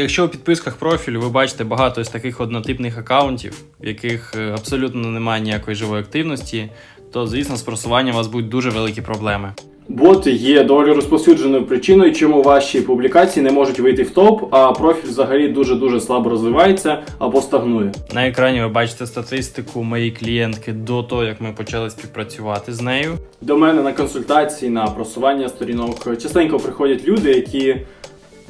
Якщо у підписках профілю ви бачите багато з таких однотипних аккаунтів, в яких е, абсолютно немає ніякої живої активності, то звісно з просуванням у вас будуть дуже великі проблеми. Боти є доволі розповсюдженою причиною, чому ваші публікації не можуть вийти в топ, а профіль взагалі дуже-дуже слабо розвивається або стагнує. На екрані ви бачите статистику моєї клієнтки до того, як ми почали співпрацювати з нею. До мене на консультації на просування сторінок частенько приходять люди, які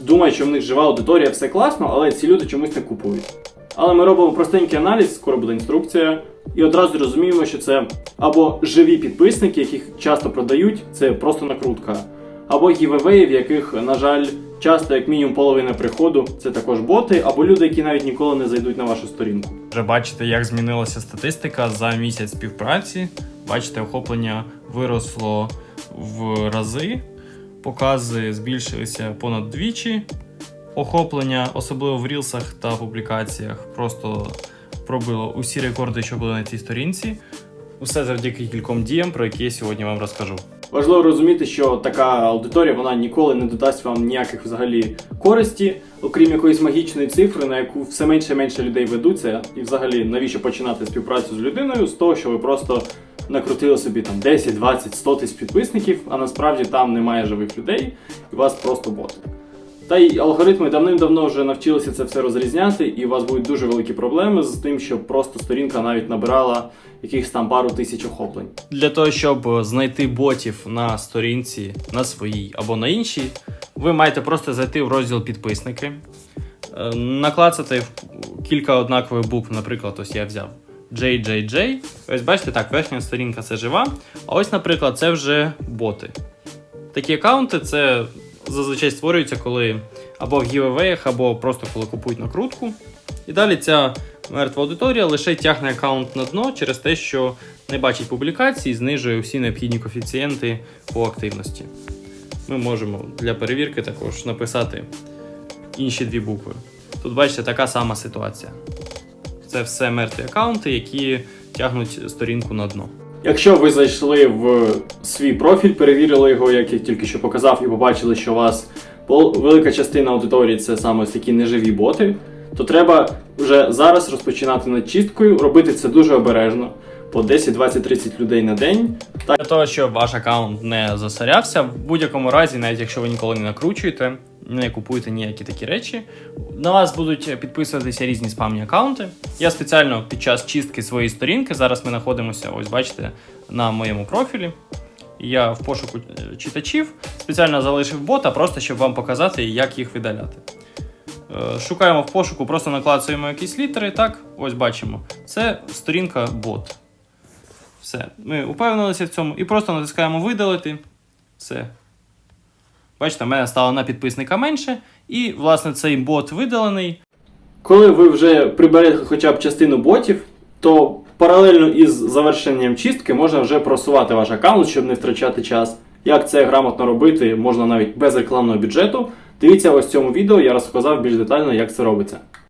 думають, що в них жива аудиторія, все класно, але ці люди чомусь не купують. Але ми робимо простенький аналіз, скоро буде інструкція, і одразу розуміємо, що це або живі підписники, яких часто продають, це просто накрутка, або гівевеї, в яких, на жаль, часто як мінімум половина приходу це також боти, або люди, які навіть ніколи не зайдуть на вашу сторінку. Вже бачите, як змінилася статистика за місяць співпраці. Бачите, охоплення виросло в рази, покази збільшилися понад двічі. Охоплення, особливо в рілсах та публікаціях, просто пробило усі рекорди, що були на цій сторінці. Усе завдяки кільком діям, про які я сьогодні вам розкажу. Важливо розуміти, що така аудиторія вона ніколи не додасть вам ніяких взагалі користі, окрім якоїсь магічної цифри, на яку все менше і менше людей ведуться. І взагалі навіщо починати співпрацю з людиною з того, що ви просто накрутили собі там 10, 20, 100 тисяч підписників, а насправді там немає живих людей, і у вас просто боти. Та й алгоритми давним-давно вже навчилися це все розрізняти, і у вас будуть дуже великі проблеми з тим, щоб просто сторінка навіть набирала якихось там пару тисяч охоплень. Для того, щоб знайти ботів на сторінці, на своїй або на іншій, ви маєте просто зайти в розділ підписники, е, наклацати кілька однакових букв, наприклад, ось я взяв JJJ. Ось бачите, так, верхня сторінка це жива. А ось, наприклад, це вже боти. Такі аккаунти це зазвичай створюються, коли або в гівевеях, або просто коли купують накрутку. І далі ця мертва аудиторія лише тягне аккаунт на дно через те, що не бачить публікацій, знижує всі необхідні коефіцієнти по активності. Ми можемо для перевірки також написати інші дві букви. Тут бачите така сама ситуація. Це все мертві аккаунти, які тягнуть сторінку на дно. Якщо ви зайшли в свій профіль, перевірили його, як я тільки що показав, і побачили, що у вас велика частина аудиторії це саме такі неживі боти, то треба вже зараз розпочинати над чисткою, робити це дуже обережно, по 10, 20, 30 людей на день. Для того, щоб ваш аккаунт не засорявся, в будь-якому разі, навіть якщо ви ніколи не накручуєте, не купуєте ніякі такі речі, на вас будуть підписуватися різні спамні аккаунти. Я спеціально під час чистки своєї сторінки, зараз ми знаходимося, ось бачите, на моєму профілі. Я в пошуку е, читачів спеціально залишив бота, просто щоб вам показати, як їх видаляти. Е, Шукаємо в пошуку, просто наклацуємо якісь літери. Так, ось бачимо. Це сторінка бот. Все. Ми упевнилися в цьому і просто натискаємо видалити. Все. Бачите, в мене стало на підписника менше. І, власне, цей бот видалений. Коли ви вже приберете хоча б частину ботів, то паралельно із завершенням чистки можна вже просувати ваш аккаунт, щоб не втрачати час. Як це грамотно робити, можна навіть без рекламного бюджету. Дивіться ось в цьому відео, я розказав більш детально, як це робиться.